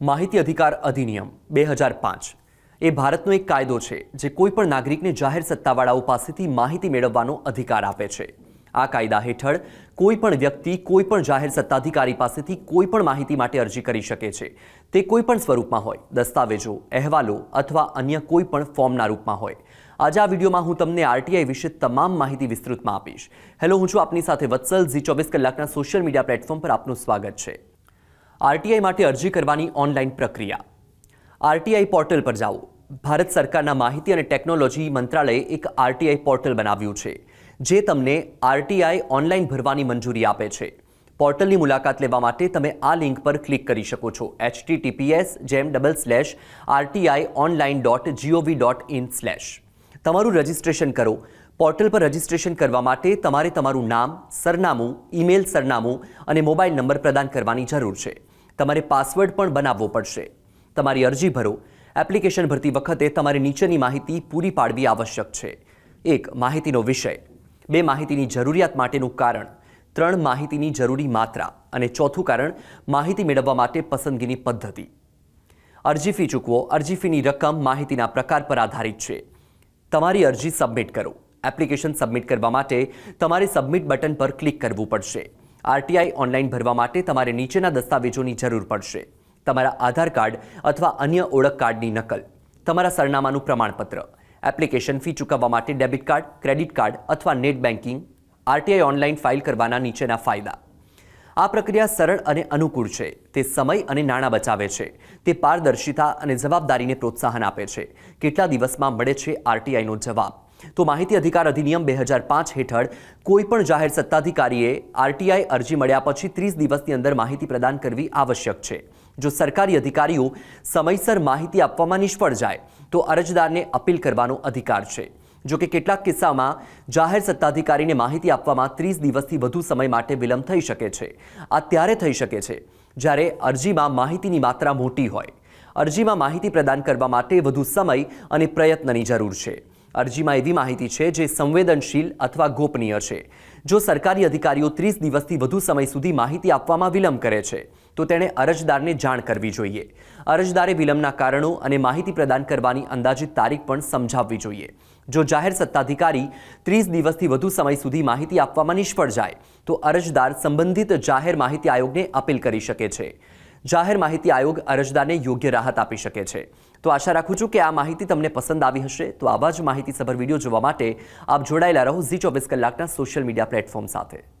માહિતી અધિકાર અધિનિયમ બે હજાર પાંચ. એ ભારતનો એક કાયદો છે જે કોઈ પણ નાગરિકને જાહેર સત્તાવાળાઓ પાસેથી માહિતી મેળવવાનો અધિકાર આપે છે. આ કાયદા હેઠળ કોઈ પણ વ્યક્તિ કોઈ પણ જાહેર સત્તાધિકારી પાસેથી કોઈ પણ માહિતી માટે અરજી કરી શકે છે. તે કોઈ પણ સ્વરૂપમાં હોય, દસ્તાવેજો, અહેવાલો અથવા અન્ય કોઈ પણ ફોર્મના રૂપમાં હોય. આજે આ વિડીયોમાં હું તમને આરટીઆઈ વિશે તમામ માહિતી વિસ્તૃતમાં આપીશ. હેલો, હું છું આપની સાથે વત્સલ. ઝી ચોવીસ કલાકના સોશિયલ મીડિયા પ્લેટફોર્મ પર આપનું સ્વાગત છે. આરટીઆઈ માટે અરજી કરવાની ઓનલાઈન પ્રક્રિયા. આરટીઆઈ પોર્ટલ પર જાઓ. ભારત સરકારના માહિતી અને ટેકનોલોજી મંત્રાલયે એક આરટીઆઈ પોર્ટલ બનાવ્યું છે, જે તમને આરટીઆઈ ઓનલાઈન ભરવાની મંજૂરી આપે છે. પોર્ટલની મુલાકાત લેવા માટે તમે આ લિંક પર ક્લિક કરી શકો છો એચટીટીપીએસ જેમ double slash RTI online dot GOV dot in slash તમારું રજિસ્ટ્રેશન કરો. પોર્ટલ પર રજિસ્ટ્રેશન કરવા માટે તમારે તમારું નામ, સરનામું, ઈમેલ સરનામું અને મોબાઈલ નંબર પ્રદાન કરવાની જરૂર છે. તમારે પાસવર્ડ પણ બનાવવો પડશે. તમારી અરજી ભરો. એપ્લિકેશન ભરતી વખતે તમારે નીચેની માહિતી પૂરી પાડવી આવશ્યક છે. એક, માહિતીનો વિષય. બે, માહિતીની જરૂરિયાત માટેનું કારણ. ત્રણ, માહિતીની જરૂરી માત્રા. અને ચોથું કારણ, માહિતી મેળવવા માટે પસંદગીની પદ્ધતિ. અરજી ફી ચૂકવો. અરજી ફીની રકમ માહિતીના પ્રકાર પર આધારિત છે. તમારી અરજી સબમિટ કરો. એપ્લિકેશન સબમિટ કરવા માટે તમારે સબમિટ બટન પર ક્લિક કરવું પડશે. આરટીઆઈ ઓનલાઈન ભરવા માટે તમારે નીચેના દસ્તાવેજોની જરૂર પડશે. તમારા આધાર કાર્ડ અથવા અન્ય ઓળખ કાર્ડની નકલ, તમારા સરનામાનું પ્રમાણપત્ર, એપ્લિકેશન ફી ચૂકવવા માટે ડેબિટ કાર્ડ, ક્રેડિટ કાર્ડ અથવા net banking RTI online file કરવાના નીચેના ફાયદા. આ પ્રક્રિયા સરળ અને અનુકૂળ છે. તે સમય અને નાણાં બચાવે છે. તે પારદર્શિતા અને જવાબદારીને પ્રોત્સાહન આપે છે. કેટલા દિવસમાં મળે છે આરટીઆઈનો જવાબ? તો માહિતી અધિકાર અધિનિયમ બે હજાર પાંચ હેઠળ કોઈપણ જાહેર સત્તાધિકારીએ આરટીઆઈ અરજી મળ્યા પછી ત્રીસ દિવસની અંદર માહિતી પ્રદાન કરવી આવશ્યક છે. જો સરકારી અધિકારીઓ સમયસર માહિતી આપવામાં નિષ્ફળ જાય, તો અરજદારને અપીલ કરવાનો અધિકાર છે. જો કે કેટલાક કિસ્સામાં જાહેર સત્તાધિકારીને માહિતી આપવામાં ત્રીસ દિવસથી વધુ સમય માટે વિલંબ થઈ શકે છે. આ ત્યારે થઈ શકે છે, જ્યારે અરજીમાં માહિતીની માત્રા મોટી હોય. અરજીમાં માહિતી પ્રદાન કરવા માટે વધુ સમય અને પ્રયત્નની જરૂર છે. અરજીમાં એવી માહિતી છે જે સંવેદનશીલ અથવા ગોપનીય છે. જો સરકારી અધિકારીઓ ત્રીસ દિવસથી વધુ સમય સુધી માહિતી આપવામાં વિલંબ કરે છે, તો તેણે અરજદારને જાણ કરવી જોઈએ. અરજદારે વિલંબના કારણો અને માહિતી પ્રદાન કરવાની અંદાજિત તારીખ પણ સમજાવવી જોઈએ. જો જાહેર સત્તાધિકારી ત્રીસ દિવસથી વધુ સમય સુધી માહિતી આપવામાં નિષ્ફળ જાય, તો અરજદાર સંબંધિત જાહેર માહિતી આયોગને અપીલ કરી શકે છે. જાહેર માહિતી આયોગ અરજદારને યોગ્ય રાહત આપી શકે છે. તો આશા રાખું છું કે આ માહિતી તમને પસંદ આવી હશે. તો આવા જ માહિતીસભર વીડિયો જોવા માટે આપ જોડાયેલા રહો ઝી ચોવીસ કલાકના સોશિયલ મીડિયા પ્લેટફોર્મ સાથે.